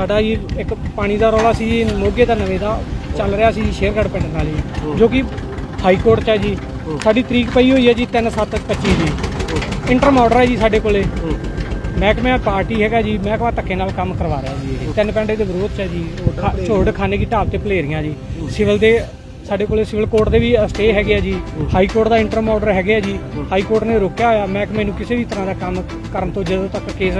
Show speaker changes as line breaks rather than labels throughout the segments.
ਸਾਡਾ ਜੀ ਇੱਕ ਪਾਣੀ ਦਾ ਰੌਲਾ ਸੀ ਜੀ ਮੋਗੇ ਦਾ ਨਵੇਂ ਦਾ ਚੱਲ ਰਿਹਾ ਸੀ ਜੀ ਸ਼ੇਰਗੜ੍ਹ ਪਿੰਡ ਨਾਲ ਜੀ ਜੋ ਕਿ ਹਾਈ ਕੋਰਟ 'ਚ ਹੈ ਜੀ। ਸਾਡੀ ਤਰੀਕ ਪਈ ਹੋਈ ਹੈ ਜੀ 3/7/25 ਦੀ। ਇੰਟਰਮ ਆਰਡਰ ਹੈ ਜੀ ਸਾਡੇ ਕੋਲੇ। ਮਹਿਕਮਾ ਪਾਰਟੀ ਹੈਗਾ ਜੀ ਮਹਿਕਮਾ ਧੱਕੇ ਨਾਲ ਕੰਮ ਕਰਵਾ ਰਿਹਾ ਜੀ ਇਹ। ਤਿੰਨ ਪਿੰਡ ਦੇ ਵਿਰੋਧ 'ਚ ਹੈ ਜੀ ਝੋੜ ਖਾਨੇ ਕੀ ਢਾਬ ਤੇ ਭਲੇਰੀਆਂ ਜੀ। ਸਿਵਲ ਦੇ ਸਾਡੇ ਕੋਲੇ ਸਿਵਲ ਕੋਰਟ ਦੇ ਵੀ ਸਟੇ ਹੈਗੇ ਆ ਜੀ। ਹਾਈ ਕੋਰਟ ਦਾ ਇੰਟਰਮ ਆਰਡਰ ਹੈਗੇ ਆ ਜੀ। ਹਾਈ ਕੋਰਟ ਨੇ ਰੋਕਿਆ ਹੋਇਆ ਮਹਿਕਮੇ ਨੂੰ ਕਿਸੇ ਵੀ ਤਰ੍ਹਾਂ ਦਾ ਕੰਮ ਕਰਨ ਤੋਂ ਜਦੋਂ ਤੱਕ ਕੇਸ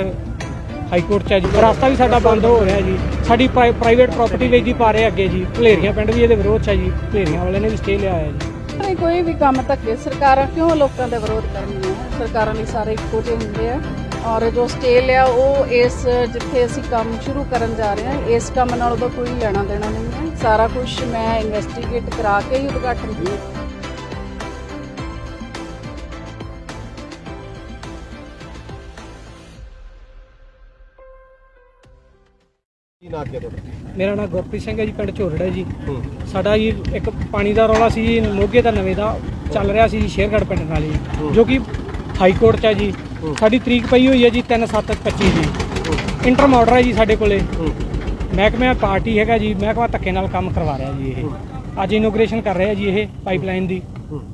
ਹਾਈ ਕੋਰਟ 'ਚ ਹੈ ਜੀ। ਰਸਤਾ ਵੀ ਸਾਡਾ ਬੰਦ ਹੋ ਰਿਹਾ ਜੀ। ਸਾਡੀ ਪ੍ਰਾਈਵੇਟ ਪ੍ਰਾਪਰਟੀ ਜੀ ਪਾ ਰਹੇ ਅੱਗੇ ਜੀ। ਭਲੇਰੀਆਂ ਪਿੰਡ ਵੀ ਇਹਦੇ ਵਿਰੋਧ 'ਚ ਹੈ ਜੀ। ਭਲੇਰੀਆਂ ਵਾਲਿਆਂ ਨੇ ਵੀ ਸਟੇ ਲਿਆ ਹੋਇਆ ਜੀ।
ਨਹੀਂ, ਕੋਈ ਵੀ ਕੰਮ ਧੱਕੇ ਸਰਕਾਰਾਂ ਕਿਉਂ ਲੋਕਾਂ ਦਾ ਵਿਰੋਧ ਕਰਨੀਆਂ? ਸਰਕਾਰਾਂ ਲਈ ਸਾਰੇ ਇੱਕੋ ਜਿਹੇ ਹੁੰਦੇ ਆ। ਔਰ ਜੋ ਸਟੇਲ ਆ ਉਹ ਇਸ ਜਿੱਥੇ ਅਸੀਂ ਕੰਮ ਸ਼ੁਰੂ ਕਰਨ ਜਾ ਰਹੇ ਹਾਂ, ਇਸ ਕੰਮ ਨਾਲ ਉਹਦਾ ਕੋਈ ਲੈਣਾ ਦੇਣਾ ਨਹੀਂ ਹੈ। ਸਾਰਾ ਕੁਝ ਮੈਂ ਇਨਵੈਸਟੀਗੇਟ ਕਰਾ ਕੇ ਹੀ ਉਦਘਾਟਨ ਕੀਤਾ।
ਕੀ ਨਾਂ ਕੀ ਹੈ ਤੁਹਾਡਾ?
ਮੇਰਾ ਨਾਮ ਗੁਰਪ੍ਰੀਤ ਸਿੰਘ ਹੈ ਜੀ ਪਿੰਡ ਝੋਰੜਾ ਜੀ।
ਹੂੰ।
ਸਾਡਾ ਜੀ ਇੱਕ ਪਾਣੀ ਦਾ ਰੌਲਾ ਸੀ ਜੀ ਮੋਗੇ ਦਾ ਨਵੇਂ ਦਾ ਚੱਲ ਰਿਹਾ ਸੀ ਜੀ ਸ਼ੇਰਗੜ੍ਹ ਪਿੰਡ ਨਾਲ ਜੀ ਜੋ ਕਿ ਹਾਈ ਕੋਰਟ 'ਚ ਹੈ ਜੀ। ਸਾਡੀ ਤਰੀਕ ਪਈ ਹੋਈ ਹੈ ਜੀ 3/7/25 ਦੀ। ਇੰਟਰਮ ਆਰਡਰ ਹੈ ਜੀ ਸਾਡੇ ਕੋਲੇ।
ਹੂੰ।
ਮਹਿਕਮਾ ਪਾਰਟੀ ਹੈਗਾ ਜੀ ਮਹਿਕਮਾ ਧੱਕੇ ਨਾਲ ਕੰਮ ਕਰਵਾ ਰਿਹਾ ਜੀ ਇਹ। ਅੱਜ ਇਨੋਗ੍ਰੇਸ਼ਨ ਕਰ ਰਿਹਾ ਜੀ ਇਹ ਪਾਈਪਲਾਈਨ ਦੀ।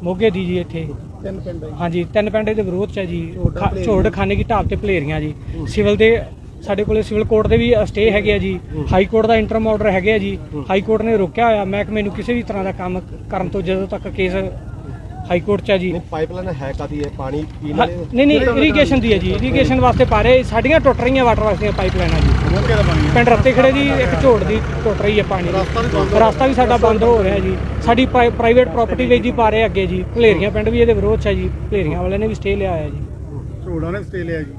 ਮੋਗੇ ਦੀ ਜੀ ਇੱਥੇ।
ਤਿੰਨ ਪਿੰਡ
ਹਾਂਜੀ ਤਿੰਨ ਪਿੰਡ ਦੇ ਵਿਰੋਧ ਚ ਹੈ ਜੀ। ਉਹ ਖਾ- ਝੋੜ ਖਾਨੇ ਕੀ ਢਾਬ ਤੇ ਭਲੇਰੀਆਂ ਜੀ। ਸਿਵਲ ਦੇ ਸਾਡੇ ਕੋਲੇ ਸਿਵਲ ਕੋਰਟ ਦੇ ਵੀ ਸਟੇ ਹੈਗੇ ਆ ਜੀ। ਹਾਈ ਕੋਰਟ ਦਾ ਇੰਟਰਮ ਆਰਡਰ ਹੈਗੇ ਆ ਜੀ। ਹਾਈ ਕੋਰਟ ਨੇ ਰੋਕਿਆ ਹੋਇਆ। ਮਹਿਕਮੇ ਨੂੰ ਕਿਸੇ ਵੀ ਤਰ੍ਹਾਂ ਦਾ ਕੰਮ ਕਰਨ ਤੋਂ ਜਦੋਂ ਤੱਕ ਕੇਸ ਹਾਈ ਕੋਰਟ ਚ ਹੈ ਜੀ।
ਨਹੀਂ ਪਾਈਪਲਾਈਨ ਹੈ ਕਾਦੀ ਹੈ? ਪਾਣੀ ਪੀਣ ਵਾਲੇ?
ਨਹੀਂ ਨਹੀਂ ਇਰੀਗੇਸ਼ਨ ਦੀ ਹੈ ਜੀ। ਇਰੀਗੇਸ਼ਨ ਵਾਸਤੇ ਪਾ ਰਹੇ। ਸਾਡੀਆਂ ਟੁੱਟ ਰਹੀਆਂ ਵਾਟਰ ਵਾਸਤੇ ਪਾਈਪਲਾਈਨਾਂ ਜੀ। ਪਿੰਡ ਰੱਤੇ ਖੜੇ ਦੀ ਇੱਕ ਝੋੜ ਦੀ ਟੁੱਟ ਰਹੀ ਹੈ ਪਾਣੀ। ਰਸਤਾ ਵੀ ਸਾਡਾ ਬੰਦ ਹੋ ਰਿਹਾ ਜੀ। ਸਾਡੀ ਪ੍ਰਾਈਵੇਟ ਪ੍ਰਾਪਰਟੀ ਵੇਚਦੀ ਪਾ ਰਹੇ ਅੱਗੇ ਜੀ। ਭਲੇਰੀਆਂ ਪਿੰਡ ਵੀ ਇਹਦੇ ਵਿਰੋਧ 'ਚ ਹੈ ਜੀ। ਭਲੇਰੀਆਂ ਵਾਲਿਆਂ ਨੇ ਵੀ ਸਟੇ ਲਿਆ ਹੋਇਆ ਜੀ।
ਝੋੜਾ ਨੇ ਆਸਟ੍ਰੇਲੀਆ ਜੀ।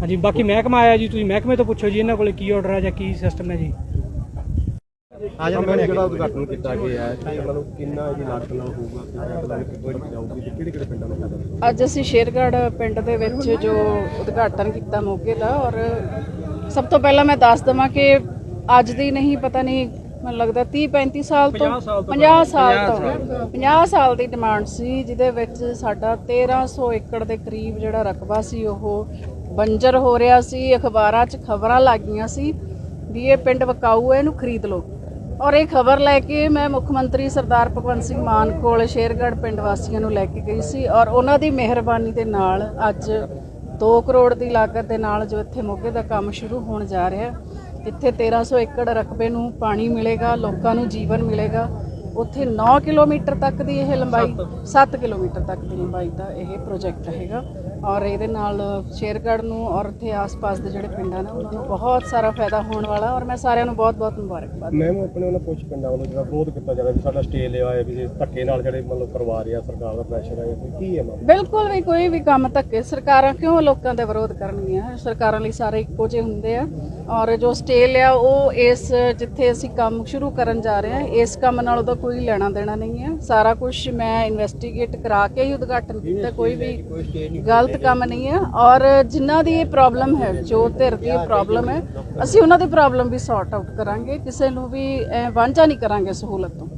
ਹਾਂਜੀ ਬਾਕੀ ਮਹਿਕਮਾ ਆਇਆ ਜੀ ਤੁਸੀਂ ਮਹਿਕਮੇ ਤੋਂ ਪੁੱਛੋ ਜੀ ਇਹਨਾਂ ਕੋਲੇ ਕੀ ਆਰਡਰ ਹੈ ਜਾਂ ਕੀ ਸਿਸਟਮ ਹੈ ਜੀ।
ਅੱਜ ਮੈਂ ਜਿਹੜਾ ਉਦਘਾਟਨ ਕੀਤਾ ਗਿਆ ਹੈ ਤੇ ਮਤਲਬ ਕਿੰਨਾ ਇਹਦੀ ਲਾਗਤ ਨਾਲ ਹੋਊਗਾ ਤੇ ਮਤਲਬ ਕਿੱਥੋਂ ਦੀ ਜਾਊਗੀ ਤੇ ਕਿਹੜੇ ਕਿਹੜੇ ਪਿੰਡਾਂ ਨੂੰ ਹੋਊਗਾ
ਅੱਜ ਅਸੀਂ ਸ਼ੇਰਗੜ੍ਹ ਪਿੰਡ ਦੇ ਵਿੱਚ ਜੋ ਉਦਘਾਟਨ ਕੀਤਾ ਮੋਗੇ ਦਾ ਔਰ ਸਭ ਤੋਂ ਪਹਿਲਾਂ ਮੈਂ ਦੱਸ ਦਵਾਂ ਕਿ ਅੱਜ ਦੀ ਨਹੀਂ ਪਤਾ ਨਹੀਂ ਮੈਨੂੰ ਲੱਗਦਾ 30 35 ਸਾਲ ਤੋਂ 50 ਸਾਲ ਤੋਂ 50 ਸਾਲ ਦੀ ਡਿਮਾਂਡ ਸੀ ਜਿਹਦੇ ਵਿੱਚ ਸਾਡਾ 1300 ਏਕੜ ਦੇ ਕਰੀਬ ਜਿਹੜਾ ਰਕਬਾ ਸੀ ਉਹ ਬੰਜਰ ਹੋ ਰਿਹਾ ਸੀ ਅਖਬਾਰਾਂ 'ਚ ਖਬਰਾਂ ਲੱਗੀਆਂ ਸੀ ਵੀ ਇਹ ਪਿੰਡ ਵਕਾਊ ਹੈ ਇਹਨੂੰ ਖਰੀਦ ਲਓ। ਔਰ ਇਹ ਖਬਰ ਲੈ ਕੇ ਮੈਂ ਮੁੱਖ ਮੰਤਰੀ ਸਰਦਾਰ ਭਗਵੰਤ ਸਿੰਘ ਮਾਨ ਕੋਲ ਸ਼ੇਰਗੜ੍ਹ ਪਿੰਡ ਵਾਸੀਆਂ ਨੂੰ ਲੈ ਕੇ ਗਈ ਸੀ ਔਰ ਉਹਨਾਂ ਦੀ ਮਿਹਰਬਾਨੀ ਦੇ ਨਾਲ ਅੱਜ 2 ਕਰੋੜ ਦੀ ਲਾਗਤ ਦੇ ਨਾਲ ਜੋ ਇੱਥੇ ਮੋਗੇ ਦਾ ਕੰਮ ਸ਼ੁਰੂ ਹੋਣ ਜਾ ਰਿਹਾ ਇੱਥੇ 1300 ਏਕੜ ਰਕਬੇ ਨੂੰ ਪਾਣੀ ਮਿਲੇਗਾ ਲੋਕਾਂ ਨੂੰ ਜੀਵਨ ਮਿਲੇਗਾ। ਉੱਥੇ 9 ਕਿਲੋਮੀਟਰ ਤੱਕ ਦੀ ਇਹ ਲੰਬਾਈ 7 ਕਿਲੋਮੀਟਰ ਤੱਕ ਦੀ ਲੰਬਾਈ ਦਾ ਇਹ ਪ੍ਰੋਜੈਕਟ ਰਹੇਗਾ। ਔਰ ਇਹਦੇ ਨਾਲ ਸ਼ੇਰਗੜ੍ਹ ਨੂੰ ਔਰ ਇੱਥੇ ਆਸ-ਪਾਸ ਦੇ ਜਿਹੜੇ ਪਿੰਡਾਂ ਨੇ ਉਹਨਾਂ ਨੂੰ ਬਹੁਤ ਸਾਰਾ ਫਾਇਦਾ ਹੋਣ ਵਾਲਾ ਔਰ ਮੈਂ ਸਾਰਿਆਂ ਨੂੰ ਬਹੁਤ-ਬਹੁਤ ਮੁਬਾਰਕਬਾਦ।
ਮੈਂ ਆਪਣੇ ਉਹਨਾਂ ਕੁਝ ਪਿੰਡਾਂ ਵੱਲੋਂ ਜਿਹੜਾ ਵਿਰੋਧ ਕੀਤਾ ਜਾ ਰਿਹਾ ਵੀ ਸਾਡਾ ਸਟੇ ਲਿਆ ਹੋਇਆ ਵੀ ਧੱਕੇ ਨਾਲ ਜਿਹੜੇ ਮਤਲਬ ਕਰਵਾ ਰਿਹਾ ਸਰਕਾਰ ਦਾ ਪ੍ਰੈਸ਼ਰ ਹੈ ਕੋਈ ਕੀ ਹੈ ਮਾਮਲਾ?
ਬਿਲਕੁਲ ਵੀ ਕੋਈ ਵੀ ਕੰਮ ਧੱਕੇ ਸਰਕਾਰਾਂ ਕਿਉਂ ਲੋਕਾਂ ਦਾ ਵਿਰੋਧ ਕਰਨਗੀਆਂ? ਸਰਕਾਰਾਂ ਲਈ ਸਾਰੇ ਇੱਕੋ ਜਿਹੇ ਹੁੰਦੇ ਆ। ਔਰ ਜੋ ਸਟੇਲ ਆ ਉਹ ਇਸ ਜਿੱਥੇ ਅਸੀਂ ਕੰਮ ਸ਼ੁਰੂ ਕਰਨ ਜਾ ਰਹੇ ਹਾਂ ਇਸ ਕੰਮ ਨਾਲ ਉਹਦਾ ਕੋਈ ਲੈਣਾ ਦੇਣਾ ਨਹੀਂ ਹੈ। ਸਾਰਾ ਕੁਝ ਮੈਂ ਇਨਵੈਸਟੀਗੇਟ ਕਰਾ ਕੇ ਹੀ ਉਦਘਾਟਨ ਕੀਤਾ ਕੋਈ ਵੀ ਗਲਤ ਕੰਮ ਨਹੀਂ ਹੈ ਔਰ ਜਿਨ੍ਹਾਂ ਦੀ ਇਹ ਪ੍ਰੋਬਲਮ ਹੈ ਜੋ ਧਿਰ ਦੀ ਪ੍ਰੋਬਲਮ ਹੈ, ਅਸੀਂ ਉਹਨਾਂ ਦੀ ਪ੍ਰੋਬਲਮ ਵੀ ਸੌਰਟ ਆਊਟ ਕਰਾਂਗੇ, ਕਿਸੇ ਨੂੰ ਵੀ ਵਾਂਝਾ ਨਹੀਂ ਕਰਾਂਗੇ ਸਹੂਲਤ ਤੋਂ।